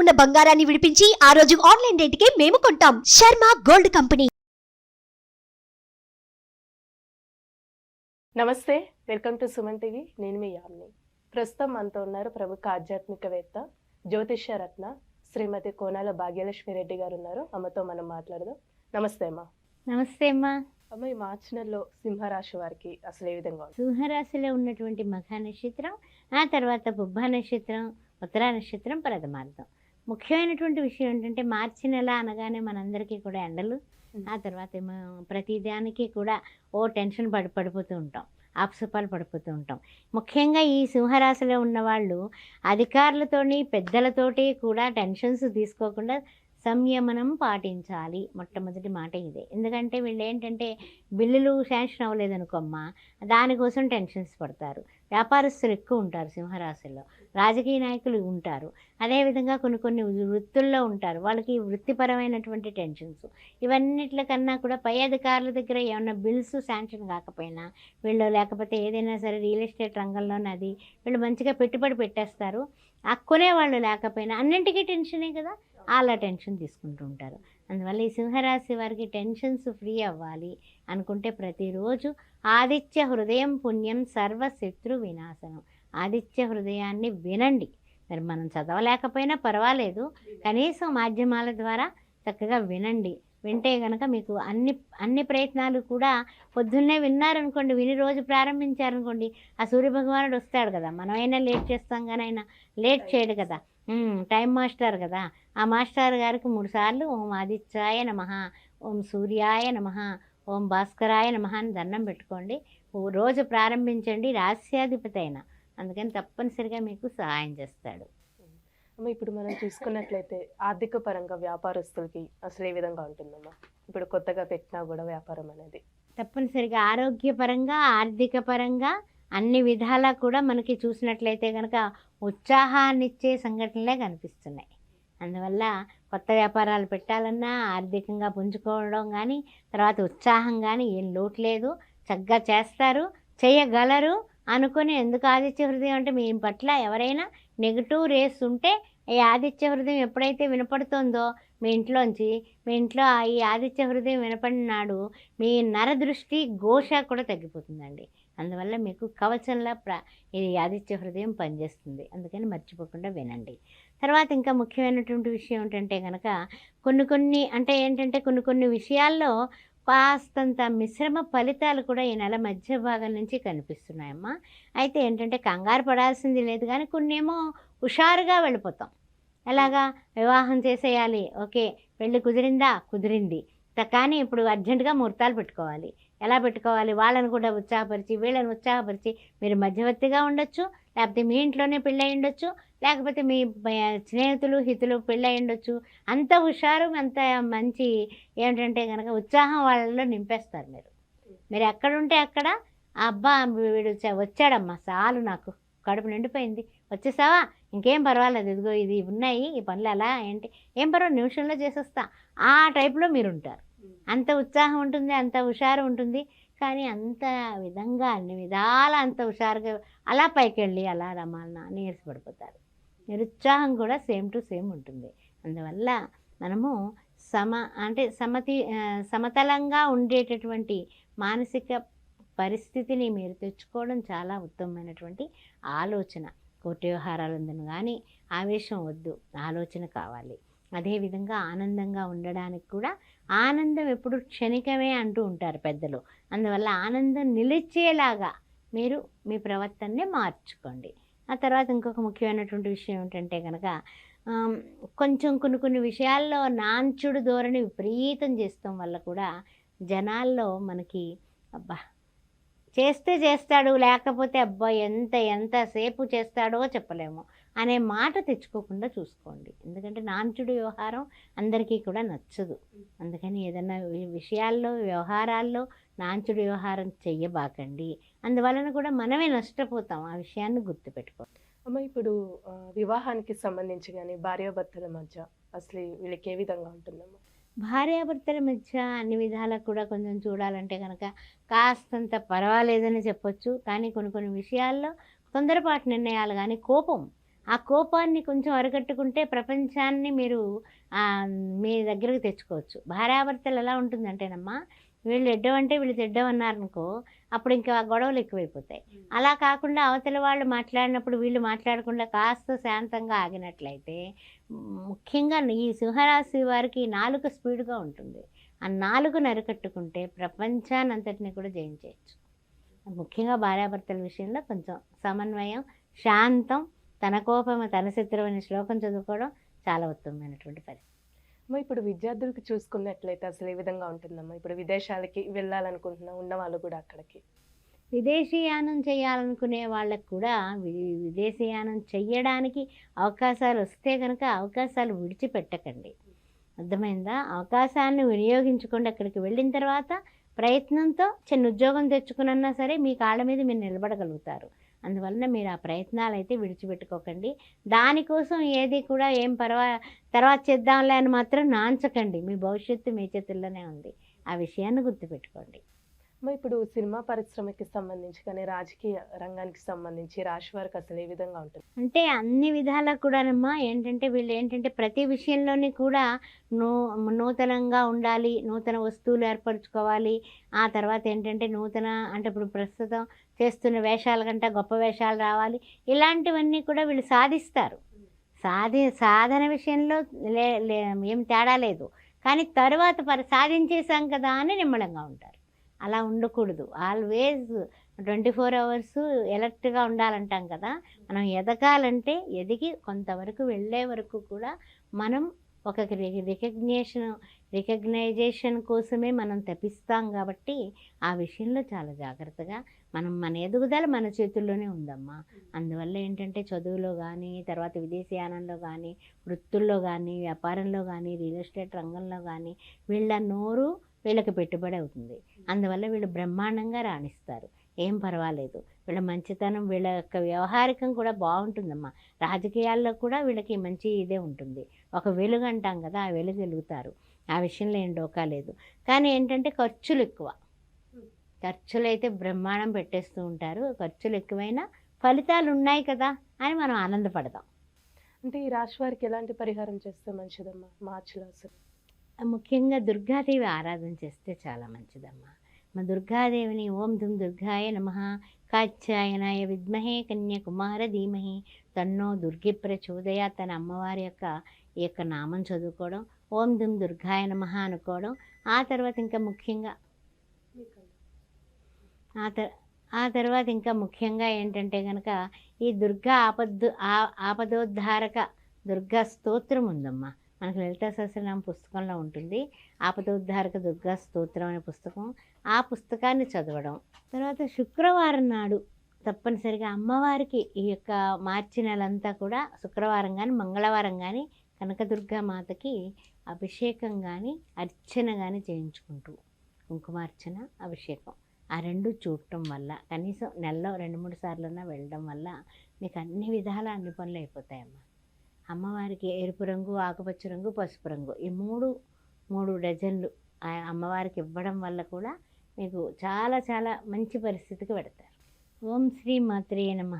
ఉన్న బంగారాన్ని విడిపించి ఆ రోజు ఆన్లైన్ రేటుకే మేము కొంటాం. Sharma gold company. నమస్తే వెల్కమ్ టు సుమన్ టీవీ. నేను మీ యామ్ని. ప్రస్తుతం మనతో ఉన్నారు ప్రముఖ ఆధ్యాత్మికవేత్త జ్యోతిష్య రత్న శ్రీమతి కోనాల భాగ్యలక్ష్మి రెడ్డి గారు ఉన్నారు. అమ్మతో మనం మాట్లాడదాం. నమస్తే అమ్మ. నమస్తే అమ్మా. అమ్మ ఈ మార్చి నెలలో సింహరాశి వారికి అసలు ఏ విధంగా ఉంది? సింహరాశిలో ఉన్నటువంటి మఘ నక్షత్రం ఆ తర్వాత పుబ్బ నక్షత్రం ఉత్తరా నక్షత్రం ప్రథమార్థం ముఖ్యమైనటువంటి విషయం ఏంటంటే మార్చి నెల అనగానే మనందరికీ కూడా ఎండలు. ఆ తర్వాత ఏమో ప్రతిదానికి కూడా ఓ టెన్షన్ పడి పడిపోతూ ఉంటాం. ఆప్సపాలు పడిపోతూ ఉంటాం. ముఖ్యంగా ఈ సింహరాశిలో ఉన్నవాళ్ళు అధికారులతోని పెద్దలతోటి కూడా టెన్షన్స్ తీసుకోకుండా సంయమనం పాటించాలి. మొట్టమొదటి మాట ఇదే. ఎందుకంటే వీళ్ళు ఏంటంటే బిల్లులు శాంక్షన్ అవ్వలేదనుకోమ్మా దానికోసం టెన్షన్స్ పడతారు. వ్యాపారస్తులు ఎక్కువ ఉంటారు సింహరాశిలో. రాజకీయ నాయకులు ఉంటారు. అదేవిధంగా కొన్ని కొన్ని వృత్తుల్లో ఉంటారు. వాళ్ళకి వృత్తిపరమైనటువంటి టెన్షన్స్. ఇవన్నిట్లకన్నా కూడా పై అధికారుల దగ్గర ఏమైనా బిల్స్ శాంక్షన్ కాకపోయినా వీళ్ళు లేకపోతే ఏదైనా సరే రియల్ ఎస్టేట్ రంగంలోనది వీళ్ళు మంచిగా పెట్టుబడి పెట్టేస్తారు. అక్కునే వాళ్ళు లేకపోయినా అన్నింటికీ టెన్షనే కదా. అలా టెన్షన్ తీసుకుంటూ ఉంటారు. అందువల్ల ఈ సింహరాశి వారికి టెన్షన్స్ ఫ్రీ అవ్వాలి అనుకుంటే ప్రతిరోజు ఆదిత్య హృదయం పుణ్యం సర్వశత్రు వినాశనం. ఆదిత్య హృదయాన్ని వినండి. మరి మనం చదవలేకపోయినా పర్వాలేదు. కనీసం మాధ్యమాల ద్వారా చక్కగా వినండి. వింటే కనుక మీకు అన్ని అన్ని ప్రయత్నాలు కూడా పొద్దున్నే విన్నారనుకోండి విని రోజు ప్రారంభించారనుకోండి ఆ సూర్యభగవానుడు వస్తాడు కదా. మనమైనా లేట్ చేస్తాం కానీ ఆయన లేట్ చేయడు కదా. టైం మాస్టర్ కదా. ఆ మాస్టర్ గారికి మూడు సార్లు ఓం ఆదిత్యాయ నమ ఓం సూర్యాయ నమ ఓం భాస్కరాయ నమ అని దండం పెట్టుకోండి. రోజు ప్రారంభించండి రాస్యాధిపతి అయిన. అందుకని తప్పనిసరిగా మీకు సహాయం చేస్తాడు. అమ్మ ఇప్పుడు మనం చూసుకున్నట్లయితే ఆర్థిక పరంగా వ్యాపారస్తులకి అసలు ఏ విధంగా ఉంటుందమ్మా? ఇప్పుడు కొత్తగా పెట్టినా కూడా వ్యాపారం అనేది. తప్పనిసరిగా ఆరోగ్యపరంగా ఆర్థిక పరంగా అన్ని విధాలా కూడా మనకి చూసినట్లయితే కనుక ఉత్సాహాన్నిచ్చే సంఘటనలే కనిపిస్తున్నాయి. అందువల్ల కొత్త వ్యాపారాలు పెట్టాలన్నా ఆర్థికంగా పుంజుకోవడం కానీ తర్వాత ఉత్సాహం కానీ ఏం లోటు లేదు. చక్కగా చేస్తారు చేయగలరు. అనుకుని ఎందుకు ఆదిత్య హృదయం అంటే మీ పట్ల ఎవరైనా నెగిటివ్ రేస్ ఉంటే ఈ ఆదిత్య హృదయం ఎప్పుడైతే వినపడుతుందో మీ ఇంట్లోంచి మీ ఇంట్లో ఈ ఆదిత్య హృదయం వినపడినాడు మీ నరదృష్టి ఘోష కూడా తగ్గిపోతుందండి. అందువల్ల మీకు కవచంలా ప్ర ఇది ఆదిత్య హృదయం పనిచేస్తుంది. అందుకని మర్చిపోకుండా వినండి. తర్వాత ఇంకా ముఖ్యమైనటువంటి విషయం ఏంటంటే కనుక కొన్ని కొన్ని అంటే ఏంటంటే కొన్ని కొన్ని విషయాల్లో కాస్తంత మిశ్రమ ఫలితాలు కూడా ఈ నెల మధ్య భాగం నుంచి కనిపిస్తున్నాయమ్మా. అయితే ఏంటంటే కంగారు పడాల్సింది లేదు కానీ కొన్ని ఏమో హుషారుగా వెళ్ళిపోతాం. ఎలాగా? వివాహం చేసేయాలి. ఓకే. పెళ్ళి కుదిరిందా? కుదిరింది. కానీ ఇప్పుడు అర్జెంటుగా ముహూర్తాలు పెట్టుకోవాలి. ఎలా పెట్టుకోవాలి? వాళ్ళని కూడా ఉత్సాహపరిచి వీళ్ళని ఉత్సాహపరిచి మీరు మధ్యవర్తిగా ఉండొచ్చు లేకపోతే మీ ఇంట్లోనే పెళ్ళై ఉండొచ్చు లేకపోతే మీ స్నేహితులు హితులు పెళ్ళై ఉండొచ్చు. అంత హుషారు అంత మంచి ఏమిటంటే కనుక ఉత్సాహం వాళ్ళలో నింపేస్తారు మీరు. మీరు ఎక్కడుంటే అక్కడ అబ్బా వీడు వచ్చాడమ్మా చాలు నాకు. కడుపు నిండిపోయింది. వచ్చేసావా? ఇంకేం పర్వాలేదు. ఇదిగో ఇది ఉన్నాయి ఈ పనులు ఎలా ఏంటి? ఏం పర్వాలేదు నిమిషంలో చేసేస్తా. ఆ టైప్లో మీరు ఉంటారు అంత ఉత్సాహం ఉంటుంది అంత హుషారు ఉంటుంది. కానీ అంత విధంగా అన్ని విధాల అంత హుషారుగా అలా పైకి వెళ్ళి అలా రమాలన నీరసపడిపోతారు నిరుత్సాహం కూడా సేమ్ టు సేమ్ ఉంటుంది. అందువల్ల మనము సమ అంటే సమతి సమతలంగా ఉండేటటువంటి మానసిక పరిస్థితిని మీరు తెచ్చుకోవడం చాలా ఉత్తమమైనటువంటి ఆలోచన. కోటి వ్యవహారాలు ఉందని కానీ ఆవేశం వద్దు ఆలోచన కావాలి. అదేవిధంగా ఆనందంగా ఉండడానికి కూడా ఆనందం ఎప్పుడు క్షణికమే అంటూ ఉంటారు పెద్దలు. అందువల్ల ఆనందం నిలిచేలాగా మీరు మీ ప్రవర్తనని మార్చుకోండి. ఆ తర్వాత ఇంకొక ముఖ్యమైనటువంటి విషయం ఏంటంటే కనుక కొంచెం కొన్ని కొన్ని విషయాల్లో నాంచుడు ధోరణి విపరీతం చేస్తాం వల్ల కూడా జనాల్లో మనకి అబ్బా చేస్తే చేస్తాడు లేకపోతే అబ్బా ఎంత ఎంతసేపు చేస్తాడో చెప్పలేము. అనే మాట తెచ్చుకోకుండా చూసుకోండి. ఎందుకంటే నాంచుడు వ్యవహారం అందరికీ కూడా నచ్చదు. అందుకని ఏదైనా విషయాల్లో వ్యవహారాల్లో నాంచుడు వ్యవహారం చెయ్యబాకండి. అందువలన కూడా మనమే నష్టపోతాం. ఆ విషయాన్ని గుర్తుపెట్టుకో అమ్మ ఇప్పుడు వివాహానికి సంబంధించి కానీ భార్యాభర్తల మధ్య అసలు వీళ్ళకి ఏ విధంగా ఉంటుందమ్మా? భార్యాభర్తల మధ్య అన్ని విధాలకు కూడా కొంచెం చూడాలంటే కనుక కాస్తంత పర్వాలేదని చెప్పొచ్చు. కానీ కొన్ని కొన్ని విషయాల్లో తొందరపాటు నిర్ణయాలు కానీ కోపం. ఆ కోపాన్ని కొంచెం అరగట్టుకుంటే ప్రపంచాన్ని మీరు మీ దగ్గరకు తెచ్చుకోవచ్చు. భార్యాభర్తలు ఎలా ఉంటుందంటేనమ్మా వీళ్ళు ఎడ్డం అంటే వీళ్ళు తెడ్డం అన్నారనుకో అప్పుడు ఇంకా గొడవలు ఎక్కువైపోతాయి. అలా కాకుండా అవతల వాళ్ళు మాట్లాడినప్పుడు వీళ్ళు మాట్లాడకుండా కాస్త శాంతంగా ఆగినట్లయితే ముఖ్యంగా ఈ సింహరాశి వారికి నాలుగు స్పీడ్గా ఉంటుంది. ఆ నాలుగు నరికట్టుకుంటే ప్రపంచాన్ని అంతటిని కూడా జయించేయచ్చు ముఖ్యంగా భార్యాభర్తల విషయంలో కొంచెం సమన్వయం శాంతం తన కోపం తన శత్రువు అనే శ్లోకం చదువుకోవడం చాలా ఉత్తమమైనటువంటి పరిస్థితి. అమ్మ ఇప్పుడు విద్యార్థులకు చూసుకున్నట్లయితే అసలు ఏ విధంగా ఉంటుందమ్మా? ఇప్పుడు విదేశాలకి వెళ్ళాలనుకుంటున్నా ఉన్న వాళ్ళు కూడా అక్కడికి. విదేశీయానం చేయాలనుకునే వాళ్ళకు కూడా విదేశీయానం చెయ్యడానికి అవకాశాలు వస్తే కనుక అవకాశాలు విడిచిపెట్టకండి. అర్థమైందా? అవకాశాన్ని వినియోగించుకోండి అక్కడికి వెళ్ళిన తర్వాత ప్రయత్నంతో చిన్న ఉద్యోగం తెచ్చుకున్నా సరే మీ కాళ్ళ మీద మీరు నిలబడగలుగుతారు. అందువలన మీరు ఆ ప్రయత్నాలు అయితే విడిచిపెట్టుకోకండి దానికోసం ఏది కూడా ఏం పర్వా తర్వాత చేద్దాంలే అని మాత్రం నాంచకండి. మీ భవిష్యత్తు మీ చేతుల్లోనే ఉంది. ఆ విషయాన్ని గుర్తుపెట్టుకోండి. ఇప్పుడు సినిమా పరిశ్రమకి సంబంధించి కానీ రాజకీయ రంగానికి సంబంధించి రాశి వారికి అసలు ఏ విధంగా ఉంటుంది? అంటే అన్ని విధాలా కూడానమ్మా ఏంటంటే వీళ్ళు ఏంటంటే ప్రతి విషయంలోని కూడా నూ నూతనంగా ఉండాలి నూతన వస్తువులు ఏర్పరచుకోవాలి. ఆ తర్వాత ఏంటంటే నూతన అంటే ఇప్పుడు ప్రస్తుతం చేస్తున్న వేషాల కంటే గొప్ప వేషాలు రావాలి. ఇలాంటివన్నీ కూడా వీళ్ళు సాధిస్తారు. సాధి సాధన విషయంలో లే లే ఏం తేడా లేదు. కానీ తర్వాత పరి సాధించేసాం కదా అని నిమ్మడంగా ఉంటారు. అలా ఉండకూడదు. ఆల్వేజ్ ట్వంటీ ఫోర్ అవర్స్ ఎలర్ట్గా ఉండాలంటాం కదా. మనం ఎదగాలంటే ఎదిగి కొంతవరకు వెళ్ళే వరకు కూడా మనం ఒక రికగ్నేషన్ రికగ్నైజేషన్ కోసమే మనం తప్పిస్తాం కాబట్టి ఆ విషయంలో చాలా జాగ్రత్తగా మనం మన ఎదుగుదల మన చేతుల్లోనే ఉందమ్మా. అందువల్ల ఏంటంటే చదువులో కానీ తర్వాత విదేశీయానంలో కానీ వృత్తుల్లో కానీ వ్యాపారంలో కానీ రియల్ ఎస్టేట్ రంగంలో కానీ వీళ్ళ నోరు వీళ్ళకి పెట్టుబడి అవుతుంది. అందువల్ల వీళ్ళు బ్రహ్మాండంగా రాణిస్తారు. ఏం పర్వాలేదు. వీళ్ళ మంచితనం వీళ్ళ యొక్క వ్యవహారికం కూడా బాగుంటుందమ్మా. రాజకీయాల్లో కూడా వీళ్ళకి మంచి ఇదే ఉంటుంది. ఒక వెలుగు అంటాం కదా ఆ వెలుగు వెలుగుతారు. ఆ విషయంలో ఏం డోకా లేదు. కానీ ఏంటంటే ఖర్చులు ఎక్కువ. ఖర్చులు అయితే బ్రహ్మాండం పెట్టేస్తూ ఉంటారు. ఖర్చులు ఎక్కువైనా ఫలితాలు ఉన్నాయి కదా అని మనం ఆనందపడదాం అంటే ఈ రాశి వారికి ఎలాంటి పరిహారం చేస్తే మంచిదమ్మా? మార్చిలో అసలు ముఖ్యంగా దుర్గాదేవి ఆరాధన చేస్తే చాలా మంచిదమ్మా. మా దుర్గాదేవిని ఓం దుమ్ దుర్గాయ నమ. కాత్యాయనాయ విద్మహే కన్యాకుమార ధీమహి. తన్నో దుర్గి ప్రచోదయ తన అమ్మవారి యొక్క ఈ యొక్క నామం చదువుకోవడం ఓం దుమ్ దుర్గాయ నమ అనుకోవడం. ఆ తర్వాత ఇంకా ముఖ్యంగా ఆ తర్ ఆ తర్వాత ఇంకా ముఖ్యంగా ఏంటంటే కనుక ఈ దుర్గా ఆపద్దు ఆ- ఆపదోద్ధారక దుర్గా స్తోత్రం ఉందమ్మా. మనకు లలిత సహస్రనామ పుస్తకంలో ఉంటుంది. ఆపదోద్ధారక దుర్గా స్తోత్రం అనే పుస్తకం. ఆ పుస్తకాన్ని చదవడం. తర్వాత శుక్రవారం నాడు తప్పనిసరిగా అమ్మవారికి ఈ యొక్క మార్చి నెలంతా కూడా శుక్రవారం కానీ మంగళవారం కానీ కనకదుర్గా మాతకి అభిషేకం కానీ అర్చన కానీ చేయించుకుంటూ కుంకుమార్చన అభిషేకం. ఆ రెండు చూడటం వల్ల కనీసం నెలలో రెండు మూడు సార్లన్నా వెళ్ళడం వల్ల మీకు అన్ని విధాల అన్ని పనులు అయిపోతాయమ్మా. అమ్మవారికి ఎరుపు రంగు ఆకుపచ్చ రంగు పసుపు రంగు. ఈ మూడు మూడు డజన్లు ఆ అమ్మవారికి ఇవ్వడం వల్ల కూడా మీకు చాలా చాలా మంచి పరిస్థితికి పెడతారు. ఓం శ్రీ మాత్రే నమ.